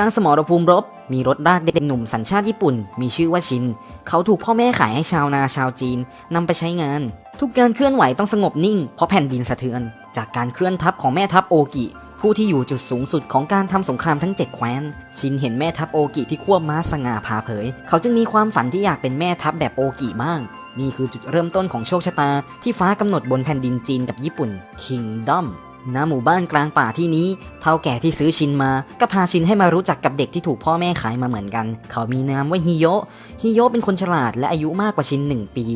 ลางสมรภูมิรบ มีรถลากเด็กหนุ่มสัญชาติญี่ปุ่น มีชื่อว่าชิน เขาถูกพ่อแม่ขายให้ชาวนาชาวจีนนำไปใช้งาน ทุกการเคลื่อนไหวต้องสงบนิ่ง เพราะแผ่นดินสะเทือน จากการเคลื่อนทัพของแม่ทัพโอกิ ผู้ที่อยู่จุดสูงสุดของการทำสงครามทั้งเจ็ดแคว้น ชินเห็นแม่ทัพโอกิที่ควบม้าสง่าผ่าเผย เขาจึงมีความฝันที่อยากเป็นแม่ทัพแบบโอกิบ้าง นี่คือจุดเริ่มต้นของโชคชะตาที่ฟ้ากำหนดบนแผ่นดินจีนกับญี่ปุ่น Kingdom ณหมู่บ้านกลางป่าที่นี้ เท่าแก่ที่ซื้อชินมา ก็พาชินให้มารู้จักกับเด็กที่ถูกพ่อแม่ขายมาเหมือนกัน เขามีนามว่าฮิโยะ ฮิโยะเป็นคนฉลาดและอายุมากกว่าชินหนึ่งปี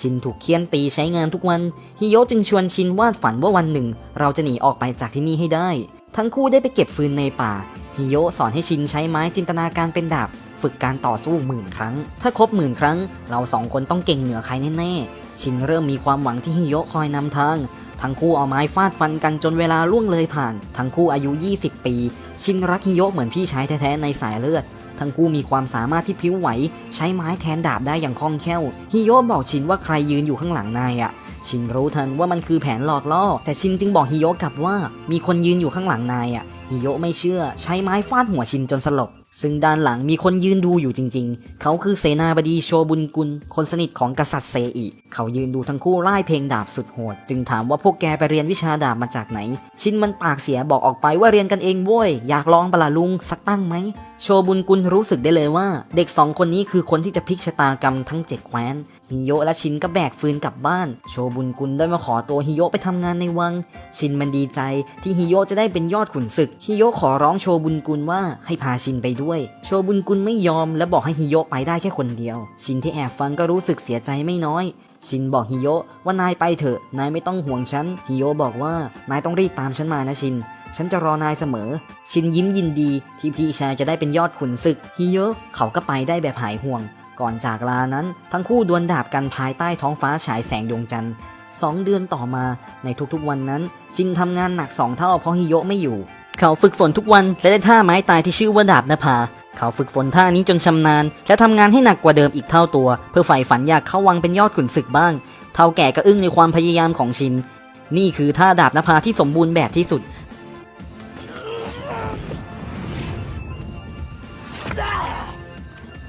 ชินถูกเคี่ยนตีใช้งานทุกวัน ฮิโยะจึงชวนชินวาดฝันว่าวันหนึ่ง เราจะหนีออกไปจากที่นี่ให้ได้ ทั้งคู่ได้ไปเก็บฟืนในป่า ฮิโยะสอนให้ชินใช้ไม้จินตนาการเป็นดาบ ฝึกการต่อสู้หมื่นครั้ง ถ้าครบหมื่นครั้ง เราสองคนต้องเก่งเหนือใครแน่ๆ ชินเริ่มมีความหวังที่ฮิโยะคอยนำทาง ทั้งคู่เอาไม้ฟาดฟันกันจนเวลาล่วงเลยผ่าน ทั้งคู่อายุ 20 ปี ชินรักฮิโยะเหมือนพี่ชายแท้ๆในสายเลือด ทั้งคู่มีความสามารถที่พิ้วไหว ใช้ไม้แทนดาบได้อย่างคล่องแคล่ว ฮิโยะบอกชินว่าใครยืนอยู่ข้างหลังนายอะชินรู้ทันว่ามันคือแผนหลอกล่อ แต่ชินจึงบอกฮิโยะกลับว่า มีคนยืนอยู่ข้างหลังนายอะฮิโยะไม่เชื่อ ใช้ไม้ฟาดหัวชินจนสลบ ซึ่งด้านหลังมีคนยืนดูอยู่จริงๆ เขาคือเสนาบดีโชบุนกุล คนสนิทของกษัตริย์เซอิ เขายืนดูทั้งคู่ไล่เพลงดาบสุดโหด จึงถามว่าพวกแกไปเรียนวิชาดาบมาจากไหน ชินมันปากเสียบอกออกไปว่าเรียนกันเองโว้ย อยากลองปะล่ะลุงสักตั้งไหม โชบุนกุลรู้สึกได้เลยว่า เด็กสองคนนี้คือคนที่จะพลิกชะตากรรมทั้งเจ็ดแคว้นฮิโยะและชินก็แบกฟืนกลับบ้าน โชบุนกุลได้มาขอตัวฮิโยะไปทำงานในวัง ชินมันดีใจที่ฮิโยะจะได้เป็นยอดขุนศึกฮิโยะขอร้องโชบุนกุลว่าให้พาชินไปด้วย โชบุญกุลไม่ยอมและบอกให้ฮิโยะไปได้แค่คนเดียว ชินที่แอบฟังก็รู้สึกเสียใจไม่น้อยชินบอกฮิโยะว่านายไปเถอะ นายไม่ต้องห่วงฉัน ฮิโยะบอกว่านายต้องรีบตามฉันมานะชิน ฉันจะรอนายเสมอ ชินยิ้มยินดีที่พี่ชายจะได้เป็นยอดขุนศึกฮิโยะเขาก็ไปได้แบบหายห่วง ก่อนจากลานั้น ทั้งคู่ดวลดาบกันภายใต้ท้องฟ้าฉายแสงดวงจันทร์สองเดือนต่อมาในทุกๆวันนั้น ชินทำงานหนักสองเท่าเพราะฮิโยะไม่อยู่ เขาฝึกฝนทุกวันและได้ท่าไม้ตายที่ชื่อว่าดาบนภาเขาฝึกฝนท่านี้จนชำนาญ และทำงานให้หนักกว่าเดิมอีกเท่าตัว เพื่อใฝ่ฝันอยากเข้าวังเป็นยอดขุนศึกบ้าง เท่าแก่ก็อึ้งในความพยายามของชิน นี่คือท่าดาบนภาที่สมบูรณ์แบบที่สุด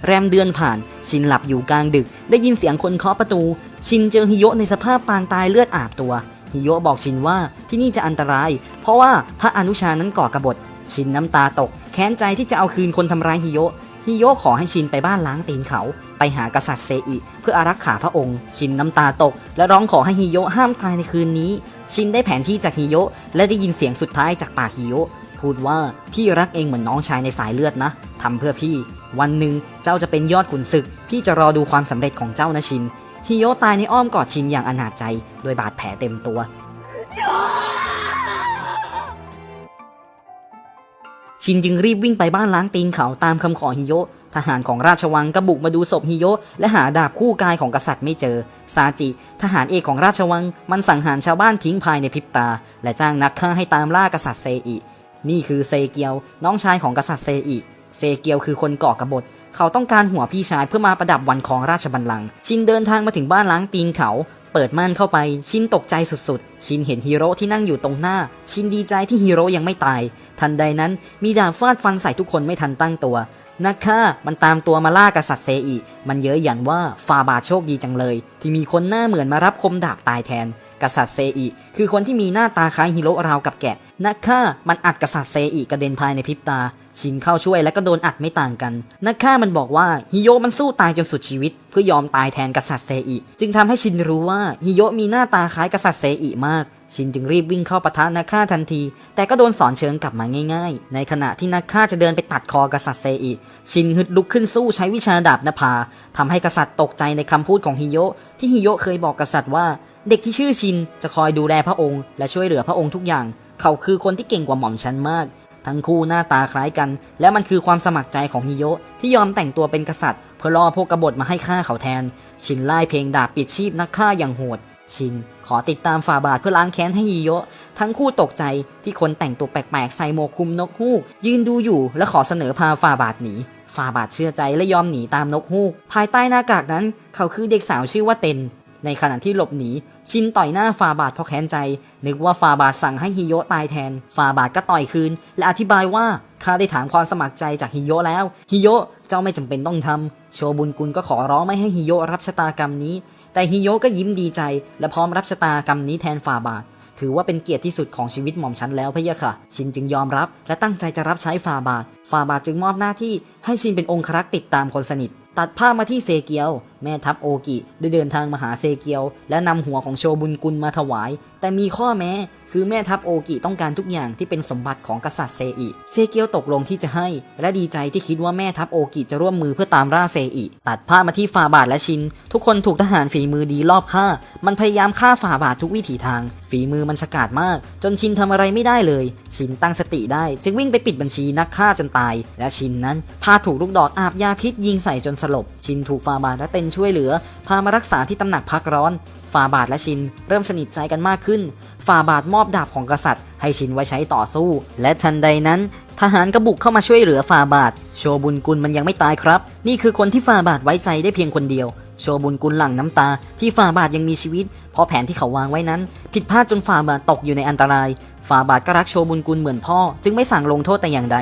แรมเดือนผ่าน ชินหลับอยู่กลางดึก ได้ยินเสียงคนเคาะประตู ชินเจอฮิโยะในสภาพปางตายเลือดอาบตัว ฮิโยะบอกชินว่าที่นี่จะอันตราย เพราะว่าพระอนุชานั้นก่อกระบฏ ชินน้ำตาตก แค้นใจที่จะเอาคืนคนทำร้ายฮิโยะฮิโยะขอให้ชินไปบ้านล้างตีนเขา ไปหากษัตริย์เซอิ เพื่ออารักขาพระองค์ ชินน้ำตาตก และร้องขอให้ฮิโยะห้ามตายในคืนนี้ ชินได้แผนที่จากฮิโยะและได้ยินเสียงสุดท้ายจากปากฮิโยะ พูดว่าพี่รักเองเหมือนน้องชายในสายเลือดนะทำเพื่อพี่ วันหนึ่งเจ้าจะเป็นยอดขุนศึก พี่จะรอดูความสำเร็จของเจ้านะชินฮิโยตายในอ้อมกอดชินอย่างอนาจใจโดยบาดแผลเต็มตัว ชินจึงรีบวิ่งไปบ้านล้างตีนเขาตามคำขอฮิโยทหารของราชวังก็บุกมาดูศพฮิโยและหาดาบคู่กายของกษัตริย์ไม่เจอ ซาจิ ทหารเอกของราชวังมันสังหารชาวบ้านทิ้งภายในพริบตา และจ้างนักฆ่าให้ตามล่ากษัตริย์เซอิ นี่คือเซเกียวน้องชายของกษัตริย์เซอิ เซเกียวคือคนก่อกบฏ เขาต้องการหัวพี่ชายเพื่อมาประดับวันของราชบัลลังก์ ชินเดินทางมาถึงบ้านล้างตีนเขา เปิดม่านเข้าไป ชินตกใจสุดๆ ชินเห็นฮีโร่ที่นั่งอยู่ตรงหน้า ชินดีใจที่ฮีโร่ยังไม่ตาย ทันใดนั้นมีดาบฟาดฟันใส่ทุกคนไม่ทันตั้งตัว นักฆ่ามันตามตัวมาล่ากษัตริย์เซอิ มันเย้ยหยันว่าฟาบาโชคดีจังเลย ที่มีคนหน้าเหมือนมารับคมดาบตายแทน กษัตริย์เซอิคือคนที่มีหน้าตาคล้ายฮีโร่ราวกับแกะนักฆ่ามันอัดกษัตริย์เซอิกระเด็นภายในพริบตา ชินเข้าช่วยและก็โดนอัดไม่ต่างกันนักฆ่ามันบอกว่าฮิโยะมันสู้ตายจนสุดชีวิต เพื่อยอมตายแทนกษัตริย์เซอิจึงทำให้ชินรู้ว่าฮิโยะมีหน้าตาคล้ายกษัตริย์เซอิมากชินจึงรีบวิ่งเข้าปะทะนักฆ่าทันที แต่ก็โดนสอนเชิงกลับมาง่ายๆ ในขณะที่นักฆ่าจะเดินไปตัดคอกษัตริย์เซอิชินฮึดลุกขึ้นสู้ใช้วิชาดาบนภาทำให้กษัตริย์ตกใจในคำพูดของฮิโยะที่ฮิโยะเคยบอกกษัตริย์ว่า เด็กที่ชื่อชินจะคอยดูแลพระองค์ และช่วยเหลือพระองค์ทุกอย่าง เขาคือคนที่เก่งกว่าหม่อมฉันมาก ทั้งคู่หน้าตาคล้ายกัน และมันคือความสมัครใจของฮิโยะที่ยอมแต่งตัวเป็นกษัตริย์ เพื่อล่อพวกกบฏมาให้ฆ่าเขาแทน ชินไล่เพลงดาบปิดชีพนักฆ่าอย่างโหด ชินขอติดตามฝ่าบาทเพื่อล้างแค้นให้ฮิโยะทั้งคู่ตกใจที่คนแต่งตัวแปลกๆใส่หมวกคลุมนกฮูก ยืนดูอยู่และขอเสนอพาฝ่าบาทหนีฝ่าบาทเชื่อใจและยอมหนีตามนกฮูก ภายใต้หน้ากากนั้น เขาคือเด็กสาวชื่อว่าเต็น ในขณะที่หลบหนี ชินต่อยหน้าฟาบาทเพราะแค้นใจ นึกว่าฟาบาทสั่งให้ฮิโยะตายแทน ฟาบาทก็ต่อยคืน และอธิบายว่าข้าได้ถามความสมัครใจจากฮิโยะแล้วฮิโยะเจ้าไม่จำเป็นต้องทำโชบุนกุลก็ขอร้องไม่ให้ฮิโยะรับชะตากรรมนี้ แต่ฮิโยะก็ยิ้มดีใจ และพร้อมรับชะตากรรมนี้แทนฟาบาท ถือว่าเป็นเกียรติที่สุดของชีวิตหม่อมฉันแล้วพะยะค่ะ ชินจึงยอมรับ และตั้งใจจะรับใช้ฟาบาทฟาบาทจึงมอบหน้าที่ให้ชินเป็นองครักษ์ติดตามคนสนิท ตัดภาพมาที่เซเกียว แม่ทัพโอกิได้เดินทางมาหาเซเกียว และนำหัวของโชบุนกุลมาถวาย แต่มีข้อแม้ คือแม่ทัพโอกิต้องการทุกอย่างที่เป็นสมบัติของกษัตริย์เซอิ เซเกียวตกลงที่จะให้ และดีใจที่คิดว่าแม่ทัพโอกิจะร่วมมือเพื่อตามล่าเซอิ ตัดภาพมาที่ฟาบาทและชิน ทุกคนถูกทหารฝีมือดีลอบฆ่า มันพยายามฆ่าฟาบาททุกวิถีทาง ฝีมือมันฉกาจมาก จนชินทำอะไรไม่ได้เลย ชินตั้งสติได้ จึงวิ่งไปปิดบัญชีนักฆ่าจนตาย และชินนั้นพาถูกลูกดอกอาบยาพิษยิงใส่จนสลบ ชินถูกฟาบาทและเต็นช่วยเหลือ พามารักษาที่ตำหนักพักร้อน ฟาบาทและชินเริ่มสนิทใจกันมากขึ้น ฟาบาทมอบดาบของกษัตริย์ ให้ชินไว้ใช้ต่อสู้ และทันใดนั้น ทหารก็บุกเข้ามาช่วยเหลือฟาบาท โชบุนกุลมันยังไม่ตายครับ นี่คือคนที่ฟาบาทไว้ใจได้เพียงคนเดียว โชบุนกุลหลั่งน้ำตา ที่ฟาบาทยังมีชีวิต เพราะแผนที่เขาวางไว้นั้น ผิดพลาดจนฟาบาทตกอยู่ในอันตราย ฟาบาทก็รักโชบุนกุลเหมือนพ่อ จึงไม่สั่งลงโทษแต่อย่างใด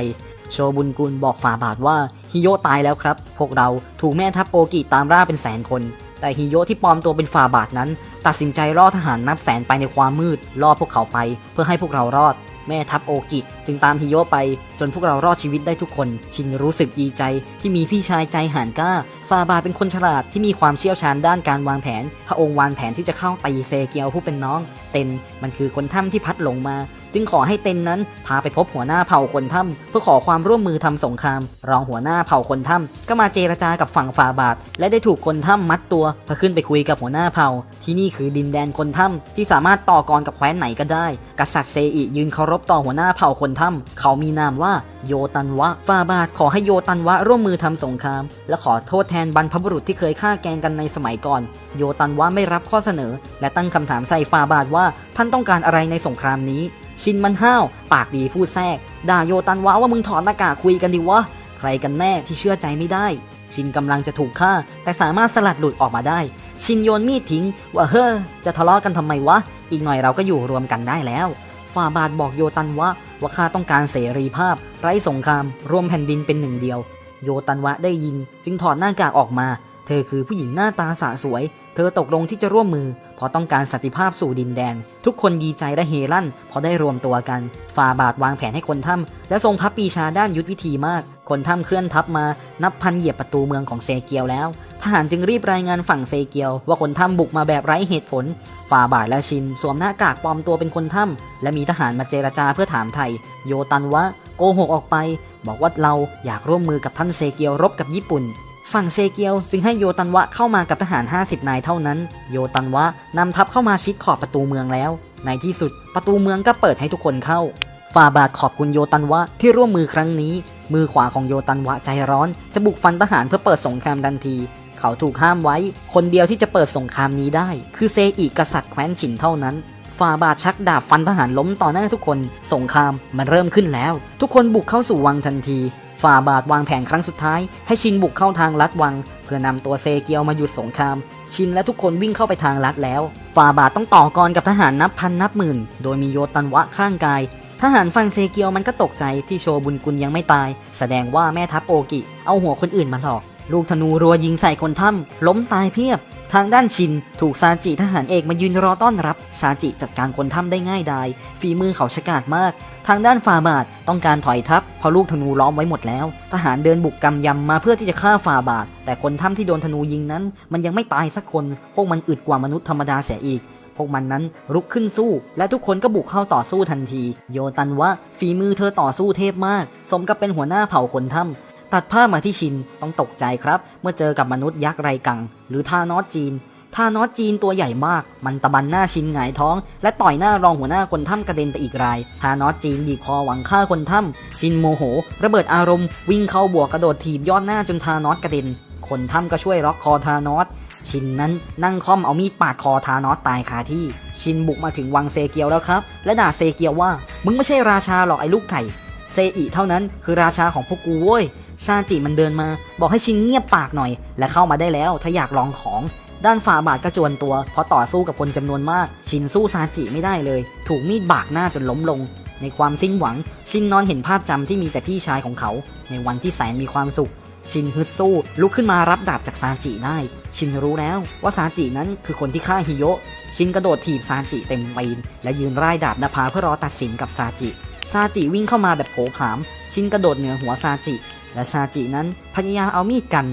โชบุนกุลบอกฟาบาทว่าฮิโยตายแล้วครับ พวกเราถูกแม่ทัพโอกิตามล่าเป็นแสนคน แต่ฮิโยะที่ปลอมตัวเป็นฟาบาทนั้น ตัดสินใจล่อทหารนับแสนไปในความมืดล่อพวกเขาไป เพื่อให้พวกเรารอด แม่ทัพโอกิจึงตามฮิโยะไป จนพวกเรารอดชีวิตได้ทุกคน ชินรู้สึกดีใจที่มีพี่ชายใจหานกล้า ฟาบาเป็นคนฉลาดที่มีความเชี่ยวชาญด้านการวางแผน พระองค์วางแผนที่จะเข้าตีเซเกียวผู้เป็นน้อง เต็นมันคือคนถ้ำที่พัดหลงมา จึงขอให้เต็นนั้นพาไปพบหัวหน้าเผ่าคนถ้ำเพื่อขอความร่วมมือทำสงคราม รองหัวหน้าเผ่าคนถ้ำก็มาเจรจากับฝั่งฟาบาท และได้ถูกคนถ้ำมัดตัวเพื่อขึ้นไปคุยกับหัวหน้าเผ่า ที่นี่คือดินแดนคนถ้ำที่สามารถต่อกรกับแคว้นไหนก็ได้ กษัตริย์เซอิยืนเคารพต่อหัวหน้าเผ่าคนถ้ำเขามีนามว่าโยตันวะฟาบาทขอให้โยตันวะร่วมมือทำสงคราม และขอโทษแทนบรรพบุรุษที่เคยฆ่าแกงกันในสมัยก่อน โยตันวะไม่รับข้อเสนอ และตั้งคำถามใส่ฟาบาทว่าท่านต้องการอะไรในสงครามนี้ ชินมันห้าว ปากดีพูดแทรก ด่าโยตันวะว่ามึงถอดหน้ากากคุยกันดิวะ ใครกันแน่ที่เชื่อใจไม่ได้ ชินกำลังจะถูกฆ่า แต่สามารถสลัดหลุดออกมาได้ ชินโยนมีดทิ้ง ว่าเฮ้อจะทะเลาะกันทำไมวะ อีกหน่อยเราก็อยู่รวมกันได้แล้วฟาบาทบอกโยตันวะว่าข้าต้องการเสรีภาพ ไร้สงคราม รวมแผ่นดินเป็นหนึ่งเดียว โยตันวะได้ยิน จึงถอดหน้ากากออกมา เธอคือผู้หญิงหน้าตาสะสวย เธอตกลงที่จะร่วมมือ เพราะต้องการสันติภาพสู่ดินแดน ทุกคนดีใจและเฮลั่นพราะได้รวมตัวกันฟาบาทวางแผนให้คนถ้ำและทรงพับปีชาด้านยุทธวิธีมาก คนถ้ำเคลื่อนทัพมา นับพันเหยียบประตูเมืองของเซเกียวแล้ว ทหารจึงรีบรายงานฝั่งเซเกียว ว่าคนถ้ำบุกมาแบบไร้เหตุผลฟาบาทและชิน สวมหน้ากากปลอมตัวเป็นคนถ้ำและมีทหารมาเจรจาเพื่อถามไทย โยตันวะ โกหกออกไป บอกว่าเราอยากร่วมมือกับท่านเซเกียวรบกับญี่ปุ่น ฝั่งเซเกียวจึงให้โยตันวะเข้ามากับทหาร 50 นายเท่านั้น โยตันวะนำทัพเข้ามาชิดขอบประตูเมืองแล้ว ในที่สุดประตูเมืองก็เปิดให้ทุกคนเข้าฟาบาทขอบคุณโยตันวะที่ร่วมมือครั้งนี้ มือขวาของโยตันวะใจร้อน จะบุกฟันทหารเพื่อเปิดสงครามทันที เขาถูกห้ามไว้ คนเดียวที่จะเปิดสงครามนี้ได้ คือเซอิกษัตริย์แคว้นฉินเท่านั้น ฟาบาทชักดาบฟันทหารล้มต่อหน้าทุกคน สงครามมันเริ่มขึ้นแล้ว ทุกคนบุกเข้าสู่วังทันทีฟาบาทวางแผนครั้งสุดท้าย ให้ชินบุกเข้าทางลัดวัง เพื่อนำตัวเซเกียวมาหยุดสงคราม ชินและทุกคนวิ่งเข้าไปทางลัดแล้วฟาบาทต้องต่อกรกับทหารนับพันนับหมื่น โดยมีโยตันวะข้างกายทหารฝั่งเซเกียวมันก็ตกใจที่โชบุนกุลยังไม่ตาย แสดงว่าแม่ทัพโอกิ เอาหัวคนอื่นมาหลอก ลูกธนูรัวยิงใส่คนถ้ำล้มตายเพียบ ทางด้านชินถูกซาจิทหารเอกมายืนรอต้อนรับ ซาจิจัดการคนถ้ำได้ง่ายดาย ฝีมือเขาฉกาจมาก ทางด้านฟาบาทต้องการถอยทัพเพราะลูกธนูล้อมไว้หมดแล้ว ทหารเดินบุกกำยำมาเพื่อที่จะฆ่าฟาบาทแต่คนถ้ำที่โดนธนูยิงนั้น มันยังไม่ตายสักคน พวกมันอึดกว่ามนุษย์ธรรมดาเสียอีกพวกมันนั้นรุกขึ้นสู้ และทุกคนก็บุกเข้าต่อสู้ทันที โยตันวะฝีมือเธอต่อสู้เทพมาก สมกับเป็นหัวหน้าเผ่าคนถ้ำ ตัดภาพมาที่ชินต้องตกใจครับ เมื่อเจอกับมนุษย์ยักษ์ไรกัง หรือทานอสจีนทานอสจีนตัวใหญ่มาก มันตะบันหน้าชินหงายท้อง และต่อยหน้ารองหัวหน้าคนถ้ำกระเด็นไปอีกรายทานอสจีนบีบคอหวังฆ่าคนถ้ำชินโมโห ระเบิดอารมณ์ วิ่งเข้าบวกกระโดดถีบยอดหน้าจนทานอสกระเด็น คนถ้ำก็ช่วยล็อกคอทานอสชินนั้นนั่งค่อมเอามีดปาดคอทานอสตายคาที่ ชินบุกมาถึงวังเซเกียวแล้วครับ และด่าเซเกียวว่า มึงไม่ใช่ราชาหรอกไอ้ลูกไก่เซอิเท่านั้นคือราชาของพวกกูเว้ย ซาจิมันเดินมา บอกให้ชินเงียบปากหน่อย และเข้ามาได้แล้วถ้าอยากลองของ ด้านฝ่าบาทก็จวนตัว เพราะต่อสู้กับคนจำนวนมาก ชินสู้ซาจิไม่ได้เลย ถูกมีดบากหน้าจนล้มลง ในความสิ้นหวัง ชินนอนเห็นภาพจำที่มีแต่พี่ชายของเขา ในวันที่แสนมีความสุข ชินฮึดสู้ลุกขึ้นมารับดาบจากซาจิได้ ชินรู้แล้วว่าซาจินั้นคือคนที่ฆ่าฮิโยะชินกระโดดถีบซาจิเต็มปีนและยืนร่ายดาบนภาเพื่อรอตัดสินกับซาจิซาจิวิ่งเข้ามาแบบโผผาม ชินกระโดดเหนือหัวซาจิ และซาจินั้นพยายามเอามีดกัน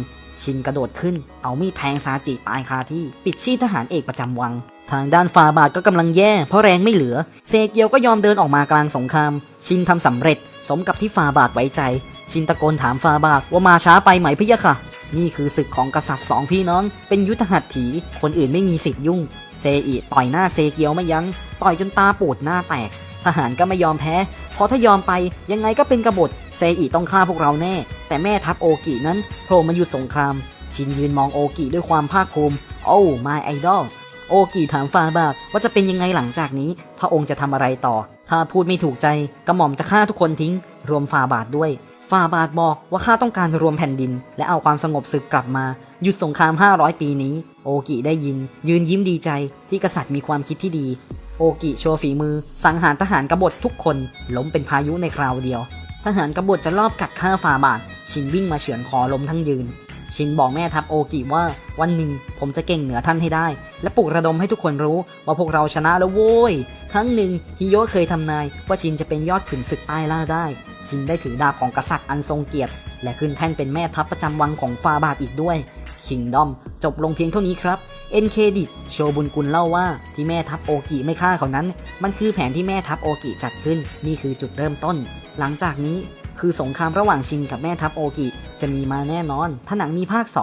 ชินกระโดดขึ้น เอามีดแทงซาจิตายคาที่ ปิดชีพทหารเอกประจำวัง ทางด้านฟาบาทก็กำลังแย่ เพราะแรงไม่เหลือ เซเกียวก็ยอมเดินออกมากลางสงคราม ชินทำสำเร็จ สมกับที่ฟาบาทไว้ใจ ชินตะโกนถามฟาบาทว่ามาช้าไปไหมพี่ยะค่ะ นี่คือศึกของกษัตริย์สองพี่น้อง เป็นยุทธหัตถี คนอื่นไม่มีสิทธิ์ยุ่ง เซอิต่อยหน้าเซเกียวไม่ยัง้ง ต่อยจนตาปูดหน้าแตก ทหารก็ไม่ยอมแพ้ เพราะถ้ายอมไปยังไงก็เป็นกบฏ เซอิต้องฆ่าพวกเราแน่ แต่แม่ทัพโอกินั้นโผล่มาหยุดสงคราม ชินยืนมองโอกิด้วยความภาคภูมิ โอ้มาไอดอลโอกิถามฟาบาทว่าจะเป็นยังไงหลังจากนี้ พระองค์จะทำอะไรต่อ ถ้าพูดไม่ถูกใจกระหม่อมจะฆ่าทุกคนทิ้ง รวมฟาบาทด้วย ฟาบาทบอกว่าข้าต้องการรวมแผ่นดิน และเอาความสงบศึกกลับมา หยุดสงคราม 500 ปีนี้ โอกิได้ยิน ยืนยิ้มดีใจที่กษัตริย์มีความคิดที่ดี โอกิโชว์ฝีมือ สังหารทหารกบฏทุกคนล้มเป็นพายุในคราวเดียว ทหารกบฏจะรอบกัดฆ่าฟาบาท ชินวิ่งมาเฉือนคอล้มทั้งยืน ชินบอกแม่ทัพโอกิว่าวันหนึ่งผมจะเก่งเหนือท่านให้ได้ และปลุกระดมให้ทุกคนรู้ว่าพวกเราชนะแล้วโว้ย ครั้งหนึ่งฮิโยะเคยทำนายว่าชินจะเป็นยอดขุนศึกใต้ล่าได้ ชินได้ถือดาบของกษัตริย์อันทรงเกียรติ และขึ้นแท่นเป็นแม่ทัพประจำวังของฟาบาทอีกด้วยคิงดอมจบลงเพียงเท่านี้ครับเอ็นเคดิตโชบุญกุลเล่าว่าที่แม่ทัพโอกิไม่ฆ่าเขานั้น มันคือแผนที่แม่ทัพโอกิจัดขึ้น นี่คือจุดเริ่มต้น หลังจากนี้คือสงครามระหว่างชินกับแม่ทัพโอกิ จะมีมาแน่นอน ถ้าหนังมีภาค 2